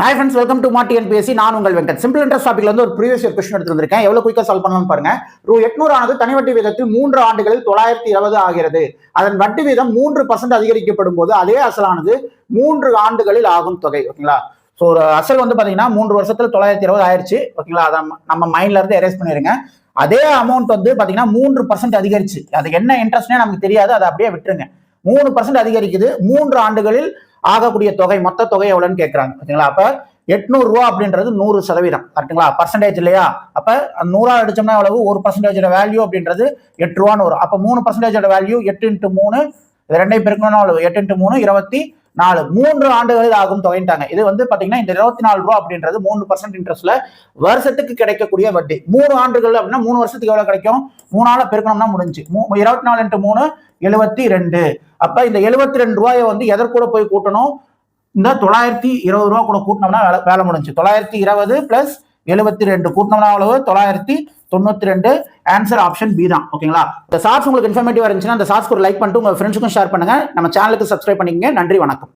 Hi friends welcome to மாட்டி NBSC நான் உங்கள் வெங்கட். சிம்பிள் இன்ட்ரெஸ்ட் டாப்பிக்ல வந்து ஒரு ப்ரீவியஸ் இயர் கொஸ்டின் எடுத்து வந்திருக்கேன் எவ்வளவு குயிக்கா சால்வ் பண்ணலாம் பாருங்க. ரூ எட்நூறு ஆனது தனி வட்டி வீதத்தில் மூன்று ஆண்டுகளில் தொள்ளாயிரத்தி இருபது ஆகிறது. அதன் வட்டி வீதம் மூன்று பர்சன்ட் அதிகரிக்கப்படும் போது அதே அசலானது மூன்று ஆண்டுகளில் ஆகும் தொகை. ஓகேங்களா ஸோ ஒரு அசல் வந்து பார்த்தீங்கன்னா மூன்று வருஷத்துல தொள்ளாயிரத்தி இருபது ஆயிருச்சு. ஓகேங்களா அதை நம்ம மைண்ட்ல இருந்து எரேஸ் பண்ணிருங்க. அதே அமௌண்ட் வந்து பார்த்தீங்கன்னா மூன்று பர்சன்ட் அதிகரிச்சு. அது என்ன இன்ட்ரெஸ்ட்னே நமக்கு தெரியாது. அதை அப்படியே விட்டுருங்க. மூணு பர்சன்ட் அதிகரிக்குது. மூன்று ஆண்டுகளில் ஆகக்கூடிய தொகை மொத்த தொகை எவ்வளோன்னு கேட்குறாங்க ஓகேங்களா அப்ப எட்நூறு ரூபா அப்படின்றது நூறு சதவீதம். கரெக்ட்டுங்களா பர்சன்டேஜ் இல்லையா? அப்ப நூறா அடிச்சோம்னா எவ்வளவு? ஒரு பர்சன்டேஜோட வேல்யூ அப்படின்றது எட்டு ரூபான்னு வரும். அப்ப மூணு பர்சன்டேஜோட வேல்யூ எட்டு இன்ட்டு மூணு இது ரெண்டையும் பெருக்கணும் எவ்வளவு? எட்டு இன்ட்டு மூணு இருபத்தி நாலு மூன்று ஆண்டுகளில் ஆகும் தொகைன்ட்டாங்க. இது வந்து பாத்தீங்கன்னா இந்த இருபத்தி நாலு ரூபா அப்படின்றது மூணு பர்சன்ட் இன்ட்ரெஸ்ட்ல வருஷத்துக்கு கிடைக்கக்கூடிய வட்டி. மூணு ஆண்டுகள் அப்படின்னா மூணு வருஷத்துக்கு எவ்வளவு கிடைக்கும்? மூணால பெருக்கணும்னா முடிஞ்சு. மூ- இருபத்தி நாலு இன்ட்டு மூணு எழுபத்தி ரெண்டு. அப்ப இந்த எழுபத்தி ரெண்டு ரூபாயை வந்து எதற்கூட போய் கூட்டணும்? இந்த தொள்ளாயிரத்தி இருபது ரூபா கூட கூட்டினோம்னா வேலை வேலை முடிஞ்சு. தொள்ளாயிரத்தி இருபது பிளஸ் எழுபத்தி ரெண்டு கூட்டினோம்னா அவ்வளவு தொள்ளாயிரத்தி தொண்ணூற்றி ரெண்டு ஆன்சர் ஆப்ஷன் பி தான் ஓகேங்களா இந்த சார்ஸ் உங்களுக்கு இன்ஃபர்மேட்டிவாக இருந்துச்சுன்னா அந்த சார்ஸ்க்கு ஒரு லைக் பண்ணிட்டு உங்கள் ஃப்ரெண்ட்ஸுக்கும் ஷேர் பண்ணுங்க. நம்ம சேனலுக்கு சப்ஸ்கிரைப் பண்ணிக்கங்க. நன்றி வணக்கம்.